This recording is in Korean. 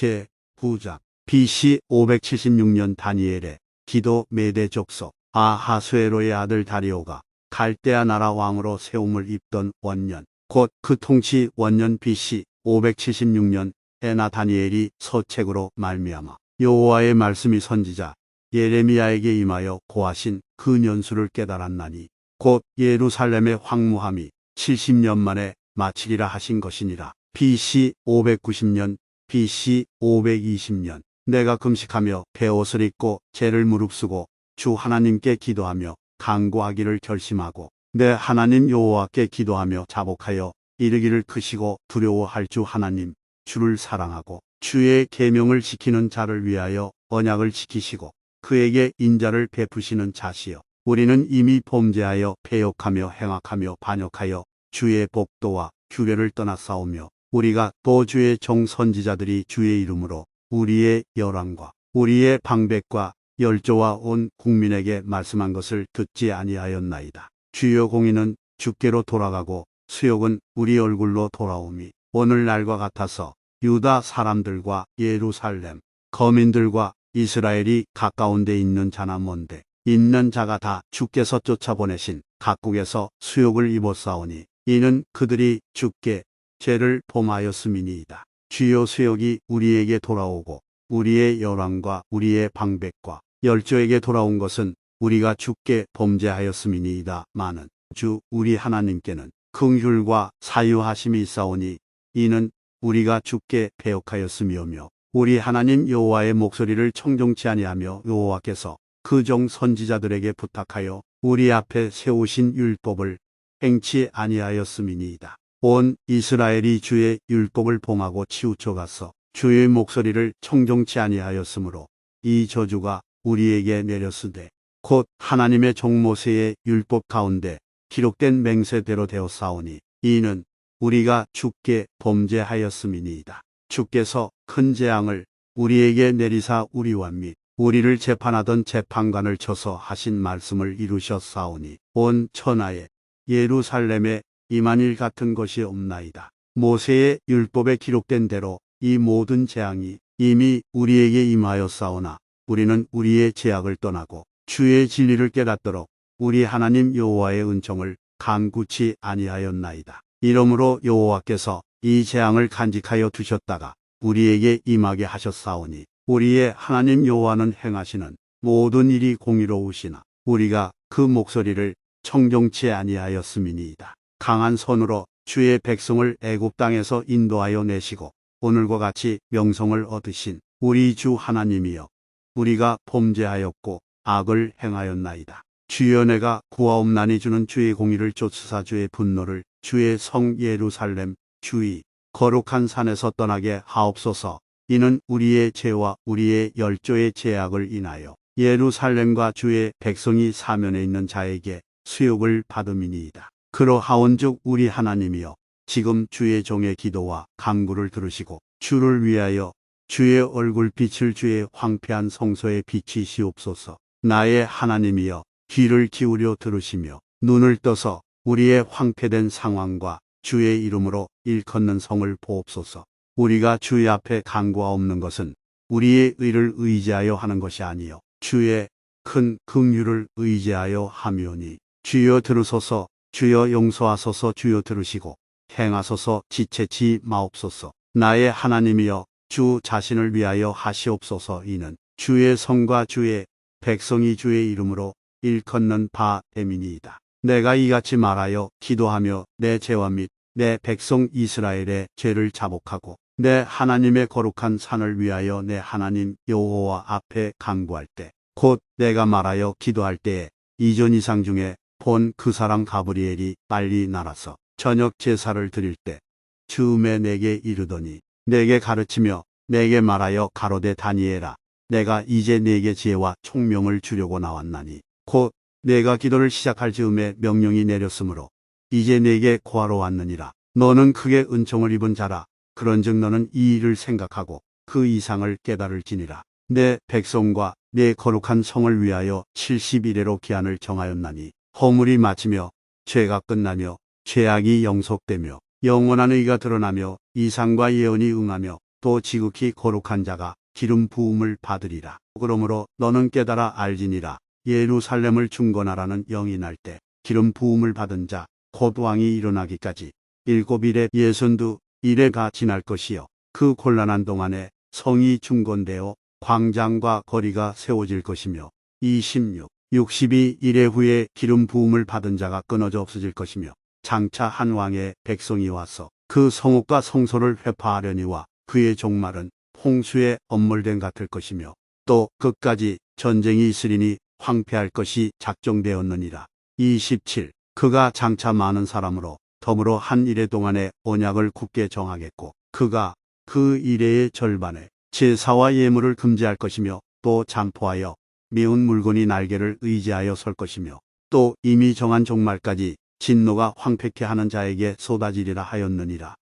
제 부장 BC 576년 다니엘의 기도 메대 족속 아하수에로의 아들 다리오가 갈대아 나라 왕으로 세움을 입던 원년 곧 그 통치 원년 BC 576년 에나 다니엘이 서책으로 말미암아 여호와의 말씀이 선지자 예레미야에게 임하여 고하신 그 년수를 깨달았나니 곧 예루살렘의 황무함이 70년 만에 마치리라 하신 것이니라. BC 590년, BC 520년. 내가 금식하며 베옷을 입고 죄를 무릅쓰고 주 하나님께 기도하며 강구하기를 결심하고 내 하나님 여호와께 기도하며 자복하여 이르기를 크시고 두려워할 주 하나님 주를 사랑하고 주의 계명을 지키는 자를 위하여 언약을 지키시고 그에게 인자를 베푸시는 자시여. 우리는 이미 범죄하여 패역하며 행악하며 반역하여 주의 복도와 규례를 떠나 싸우며 우리가 또 주의 종 선지자들이 주의 이름으로 우리의 열왕과 우리의 방백과 열조와 온 국민에게 말씀한 것을 듣지 아니하였나이다. 주여 공의는 주께로 돌아가고 수욕은 우리 얼굴로 돌아오미 오늘날과 같아서 유다 사람들과 예루살렘 거민들과 이스라엘이 가까운 데 있는 자나 먼데 있는 자가 다 주께서 쫓아보내신 각국에서 수욕을 입었사오니 이는 그들이 주께 죄를 범하였음이니이다. 주요 수욕이 우리에게 돌아오고 우리의 열왕과 우리의 방백과 열조에게 돌아온 것은 우리가 주께 범죄하였음이니이다. 많은 주 우리 하나님께는 긍휼과 사유하심이 있사오니 이는 우리가 주께 배역하였음이오며 우리 하나님 여호와의 목소리를 청종치 아니하며 여호와께서 그 종 선지자들에게 부탁하여 우리 앞에 세우신 율법을 행치 아니하였음이니이다. 온 이스라엘이 주의 율법을 봉하고 치우쳐 갔어 주의 목소리를 청종치 아니하였으므로 이 저주가 우리에게 내렸으되 곧 하나님의 종 모세의 율법 가운데 기록된 맹세대로 되었사오니 이는 우리가 주께 범죄하였음이니이다. 주께서 큰 재앙을 우리에게 내리사 우리와 및 우리를 재판하던 재판관을 쳐서 하신 말씀을 이루셨사오니 온 천하에 예루살렘에 이만일 같은 것이 없나이다. 모세의 율법에 기록된 대로 이 모든 재앙이 이미 우리에게 임하였사오나 우리는 우리의 죄악을 떠나고 주의 진리를 깨닫도록 우리 하나님 여호와의 은총을 간구치 아니하였나이다. 이러므로 여호와께서 이 재앙을 간직하여 두셨다가 우리에게 임하게 하셨사오니 우리의 하나님 여호와는 행하시는 모든 일이 공의로우시나 우리가 그 목소리를 청종치 아니하였음이니이다. 강한 손으로 주의 백성을 애굽 땅에서 인도하여 내시고 오늘과 같이 명성을 얻으신 우리 주 하나님이여 우리가 범죄하였고 악을 행하였나이다. 주여 내가 구하옵나니 주는 주의 공의를 쫓으사 주의 분노를 주의 성 예루살렘 주의 거룩한 산에서 떠나게 하옵소서 이는 우리의 죄와 우리의 열조의 죄악을 인하여 예루살렘과 주의 백성이 사면에 있는 자에게 수욕을 받음이니이다. 그러하온즉 우리 하나님이여 지금 주의 종의 기도와 강구를 들으시고 주를 위하여 주의 얼굴빛을 주의 황폐한 성소에 비치시옵소서. 나의 하나님이여 귀를 기울여 들으시며 눈을 떠서 우리의 황폐된 상황과 주의 이름으로 일컫는 성을 보옵소서. 우리가 주의 앞에 강구하옵는 것은 우리의 의를 의지하여 하는 것이 아니요. 주의 큰 긍휼을 의지하여 하며니. 주여 들으소서 주여 용서하소서 주여 들으시고 행하소서 지체치 마옵소서 나의 하나님이여 주 자신을 위하여 하시옵소서 이는 주의 성과 주의 백성이 주의 이름으로 일컫는 바 됨이니이다. 내가 이같이 말하여 기도하며 내 죄와 및 내 백성 이스라엘의 죄를 자복하고 내 하나님의 거룩한 산을 위하여 내 하나님 여호와 앞에 강구할 때 곧 내가 말하여 기도할 때에 이전 이상 중에 본 그 사람 가브리엘이 빨리 날아서 저녁 제사를 드릴 때 즈음에 내게 이르더니 내게 가르치며 내게 말하여 가로되 다니엘아 내가 이제 내게 지혜와 총명을 주려고 나왔나니 곧 내가 기도를 시작할 즈음에 명령이 내렸으므로 이제 내게 구하러 왔느니라. 너는 크게 은총을 입은 자라. 그런즉 너는 이 일을 생각하고 그 이상을 깨달을지니라. 내 백성과 내 거룩한 성을 위하여 70일에로 기한을 정하였나니 허물이 마치며 죄가 끝나며 죄악이 영속되며 영원한 의가 드러나며 이상과 예언이 응하며 또 지극히 거룩한 자가 기름 부음을 받으리라. 그러므로 너는 깨달아 알지니라. 예루살렘을 중건하라는 영이 날 때 기름 부음을 받은 자 곧 왕이 일어나기까지 일곱 일에 예순두 일해가 지날 것이요. 그 곤란한 동안에 성이 중건되어 광장과 거리가 세워질 것이며 26, 62 일해 후에 기름 부음을 받은 자가 끊어져 없어질 것이며 장차 한 왕의 백성이 와서 그 성읍과 성소를 회파하려니와 그의 종말은 홍수에 엄물된 같을 것이며 또 끝까지 전쟁이 있으리니 황폐할 것이 작정되었느니라. 27. 그가 장차 많은 사람으로 덤으로 한 일해 동안에 언약을 굳게 정하겠고 그가 그 일해의 절반에 제사와 예물을 금지할 것이며 또 잠포하여 미운 물건이 날개를 의지하여 설 것이며 또 이미 정한 종말까지 진노가 황폐케 하는 자에게 쏟아지리라 하였느니라.